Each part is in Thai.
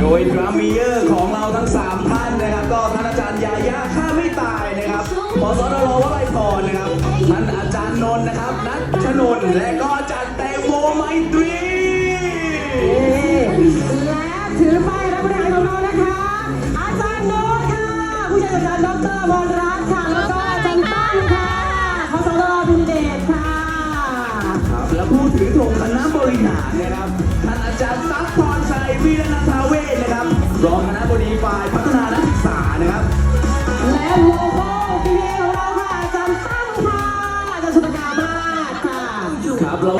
โดยดรมเมเยอร์ของเราทั้ง 3 ท่านนะครับ ก็ท่านอาจารย์ยายาข้าไม่ตายนะครับปสรวัยพรนะครับท่านอาจารย์นนนะครับ นัทชนนและก็ ดรวรรัตน์ค่ะแล้วก็อาจารย์ตั้งค่ะของสตรพิมเดชค่ะ ครับและผู้ถือธงคณะบริหารนะครับท่านอาจารย์ตั๊กพรชัยวีรนันทาเวศนะครับรองคณะบดีฝ่ายพัฒนานักศึกษานะครับและโลโก้พีเอของเราค่ะอาจารย์ตั้งค่ะอาจารย์สุตกามาศค่ะครับเรา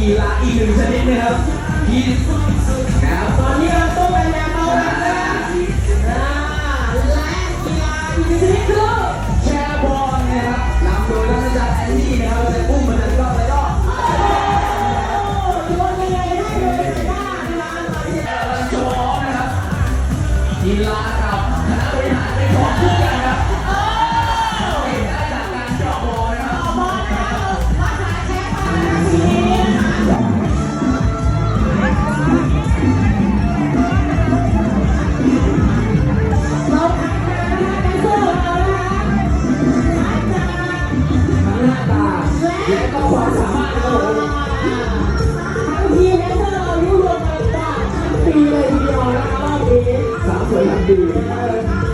กีฬาอีกหนึ่งชนิดนะครับที่นะครับตอนนี้เราต้องไปแล้วเราแล้วนะและกีฬาอีกชนิดคือแชร์บอลนะครับนำโดยท่านอาจารย์แอนดี้นะครับและปุ้มมันนั้นก็แล้วก็โยนยังไงให้โดนได้นะคะชอนะครับกีฬากับคณะบริหารเป็นของคู่กันครับ ก็ความสามารถนะครับผมทั้งทีมและเรารวมกันกว่าทั้งปีเลยทีเดียวนะคะรอบนี้สาวสวยหลังดีทั้ง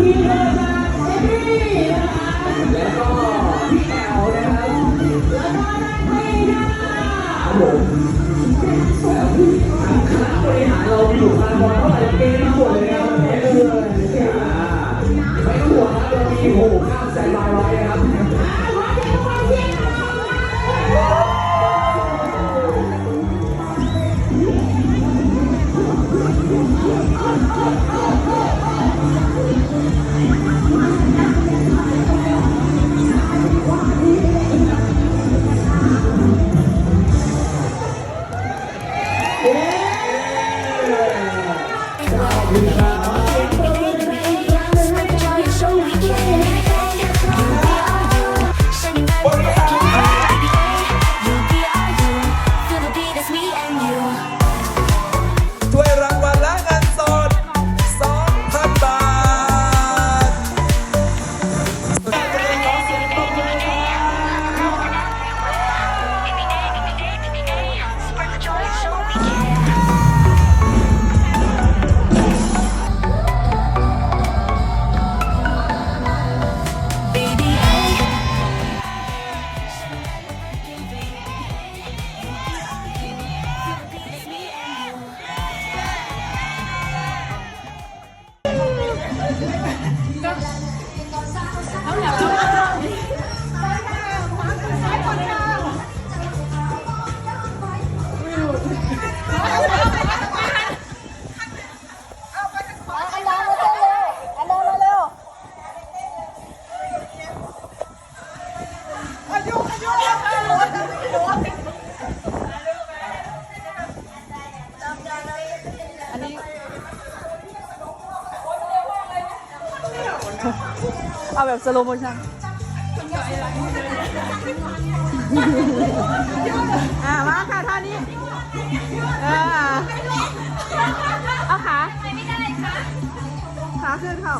ทีมเลยนะเอมี่นะคะและก็พี่แอลนะครับแล้วก็นักเพลงค่ะครับผมแล้วทาคณะบริหารเรามีบุคลารเท่าไหร่เกณฑ์ทั้งหมดเลยนะครับไม่ต้องห่วงนะเรามีหข้ ถ้ เอาแบบสโลโมชั่นอ่ามาค่ะท่านี้เออเอาขาขาขึ้นเข่า